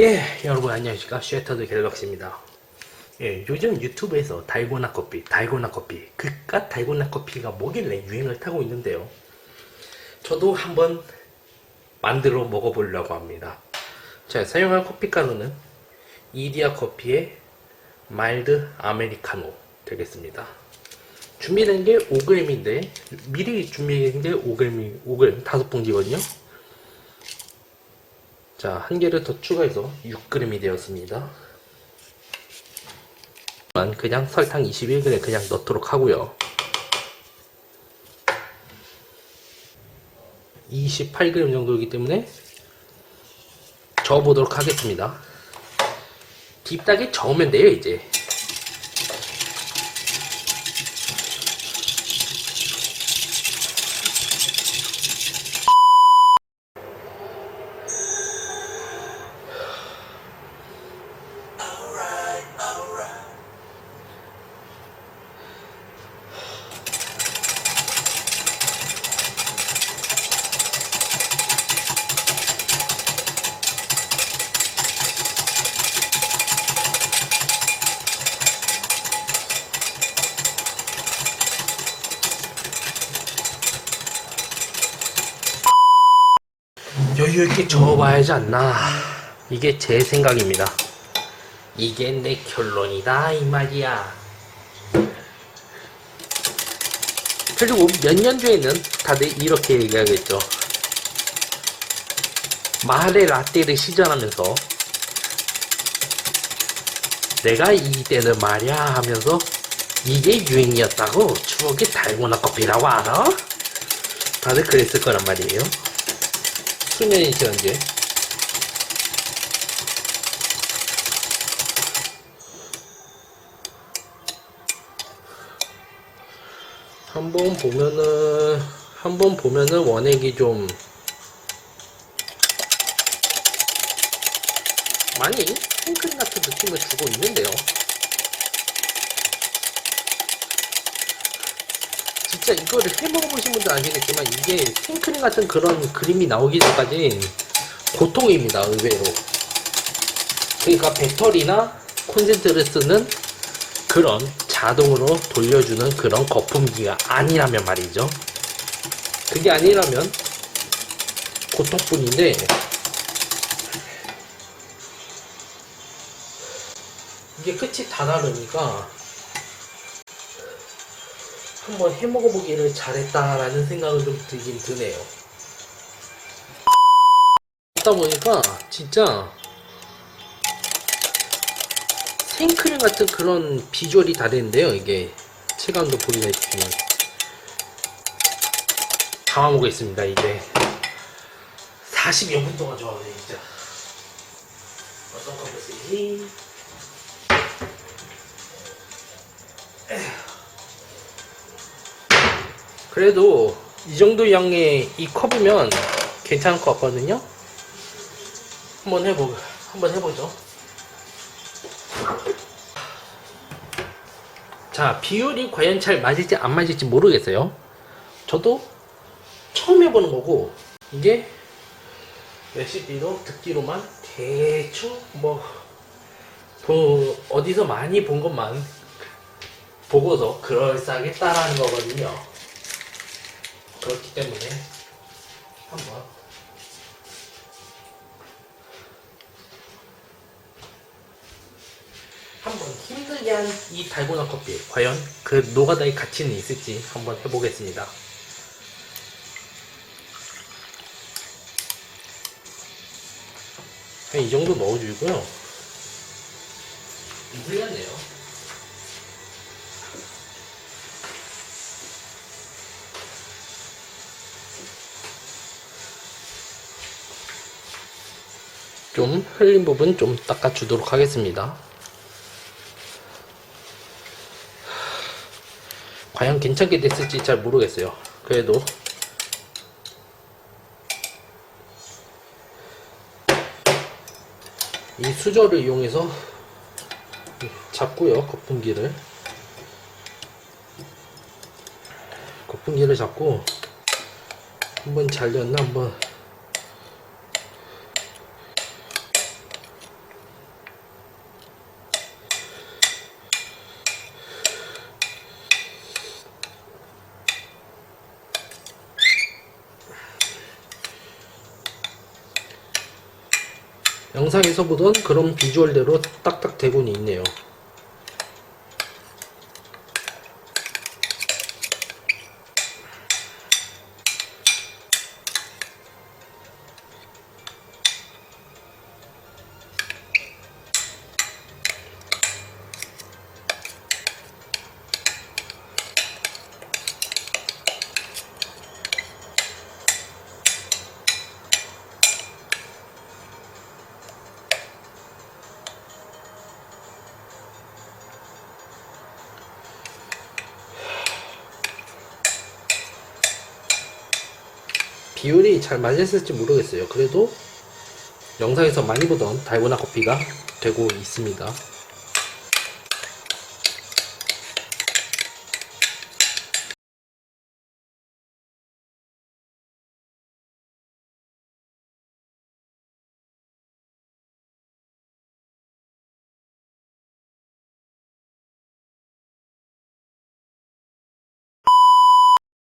예, 여러분 안녕하십니까. 쉐터드 갤럭시입니다. 예, 요즘 유튜브에서 달고나 커피, 달고나 커피, 그깟 달고나 커피가 뭐길래 유행을 타고 있는데요. 저도 한번 만들어 먹어보려고 합니다. 자, 사용할 커피 가루는 이디야 커피의 마일드 아메리카노 되겠습니다. 준비된 게 5g인데, 미리 준비된 게 5g, 5g, 5봉지거든요. 자, 한 개를 더 추가해서 6g이 되었습니다. 만 그냥 설탕 21g 그냥 넣도록 하고요. 28g 정도이기 때문에 저어보도록 하겠습니다. 딥하게 저으면 돼요, 이제. 여유 있게 저어봐야지 않나. 이게 제 생각입니다. 이게 내 결론이다 이 말이야. 그리고 몇 년 뒤에는 다들 이렇게 얘기하겠죠. 마을의 라떼를 시전하면서 내가 이때는 말이야 하면서 이게 유행이었다고 추억의 달고나 커피라고 알아? 다들 그랬을 거란 말이에요. 수면이 현재 한번 보면은 한번 보면은 원액이 좀 많이 탱크림 같은 느낌을 주고 있는데요. 진짜 이거를 해 먹어보신 분들 아시겠지만 이게 탱크림 같은 그런 그림이 나오기 전까지 고통입니다 의외로. 그러니까 배터리나 콘센트를 쓰는 그런 자동으로 돌려주는 그런 거품기가 아니라면 말이죠. 그게 아니라면 고통뿐인데 이게 끝이 다 다르니까 한번 해먹어보기를 잘했다라는 생각은 좀 들긴 드네요. 그러다 보니까 진짜 생크림 같은 그런 비주얼이 다른데요. 이게 체감도 보기가 있지만 담아보겠습니다. 이제 40여 분 동안 좋아하네 진짜. 어떤 거 보세 그래도 이 정도 양의 이 컵이면 괜찮을 것 같거든요. 한번 해보, 한번 해보죠. 자, 비율이 과연 잘 맞을지 안 맞을지 모르겠어요. 저도 처음 해보는 거고, 이게 레시피로 듣기로만 대충 뭐, 보, 어디서 많이 본 것만 보고서 그럴싸하게 따라하는 거거든요. 그렇기 때문에 한번 한번 힘들게 한 이 달고나 커피 과연 그 노가다의 가치는 있을지 한번 해보겠습니다. 이 정도 넣어주고요. 흘렸네요. 좀 흘린 부분 좀 닦아주도록 하겠습니다. 과연 괜찮게 됐을지 잘 모르겠어요. 그래도 이 수저를 이용해서 잡고요. 거품기를 거품기를 잡고 한번 잘렸나 한번 영상에서 보던 그런 비주얼대로 딱딱 되고는 있네요. 비율이 잘 맞았을지 모르겠어요. 그래도 영상에서 많이 보던 달고나 커피가 되고 있습니다.